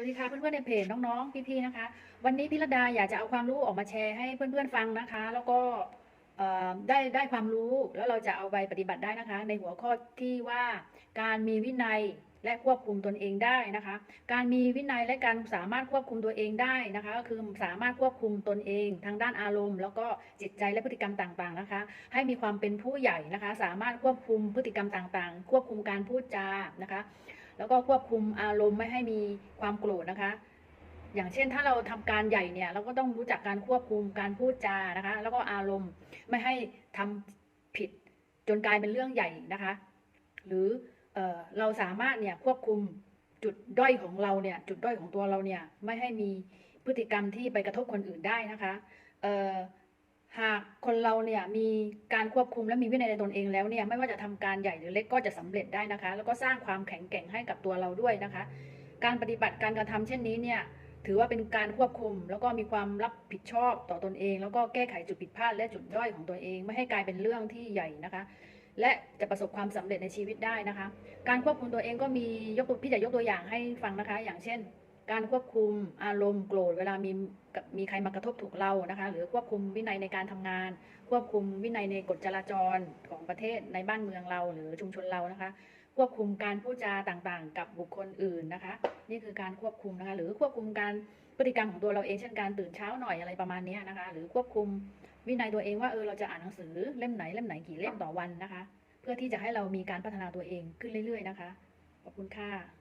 วัสดีค่ะเพื่อนๆในเพจน้องๆพี่ๆนะคะ วันนี้พี่ระดาอยากจะเอาความรู้ออกมาแชร์ให้เพื่อนๆฟังนะคะ แล้วก็ได้ได้ความรู้แล้วเราจะเอาไปปฏิบัติได้นะคะ ในหัวข้อที่ว่าการมีวินัย และควบคุมตนเองได้นะคะ การมีวินัยและการสามารถควบคุมตัวเองได้นะคะ ก็คือสามารถควบคุมตนเอง ทางด้านอารมณ์ แล้วก็จิตใจและพฤติกรรมต่างๆนะคะ ให้มีความเป็นผู้ใหญ่นะคะ สามารถควบคุมพฤติกรรมต่างๆ ควบคุมการพูดจานะคะ แล้วก็ควบคุมอารมณ์ไม่ให้มีความโกรธนะคะอย่างเช่นถ้าเราทำการใหญ่เนี่ยเราก็ต้องรู้จักการควบคุมการพูดจานะคะ แล้วก็อารมณ์ไม่ให้ทำผิดจนกลายเป็นเรื่องใหญ่นะคะ หรือ เเราสามารถเนี่ยควบคุมจุดด้อยของเราเนี่ยจุดด้อยของตัวเราเนี่ยไม่ให้มีพฤติกรรมที่ไปกระทบคนอื่นได้นะคะหากคนเราเนี่ยมีการควบคุมและมีวินัยในตนเองแล้วเนี่ยไม่ว่าจะทำการใหญ่หรือเล็กก็จะสำเร็จได้นะคะ แล้วก็สร้างความแข็งแกร่งให้กับตัวเราด้วยนะคะ การปฏิบัติการกระทำเช่นนี้เนี่ยถือว่าเป็นการควบคุม แล้วก็มีความรับผิดชอบต่อตนเอง แล้วก็แก้ไขจุดผิดพลาดและจุดด้อยของตัวเอง ไม่ให้กลายเป็นเรื่องที่ใหญ่นะคะ และจะประสบความสำเร็จในชีวิตได้นะคะ การควบคุมตัวเองก็มียกตัวพี่จะยกตัวอย่างให้ฟังนะคะ อย่างเช่น การควบคุมอารมณ์โกรธเวลามีมีใครมากระทบถูกเรานะคะ หรือควบคุมวินัยในการทำงาน ควบคุมวินัยในกฎจราจรของประเทศในบ้านเมืองเราหรือชุมชนเรานะคะ ควบคุมการพูดจาต่างๆ กับบุคคลอื่นนะคะ นี่คือการควบคุมนะคะ หรือควบคุมการพฤติกรรมของตัวเราเองเช่นการตื่นเช้าหน่อยอะไรประมาณนี้นะคะ หรือควบคุมวินัยตัวเองว่าเออเราจะอ่านหนังสือเล่มไหนเล่มไหนกี่เล่มต่อวันนะคะ เพื่อที่จะให้เรามีการพัฒนาตัวเองขึ้นเรื่อย ๆ นะคะขอบคุณค่ะ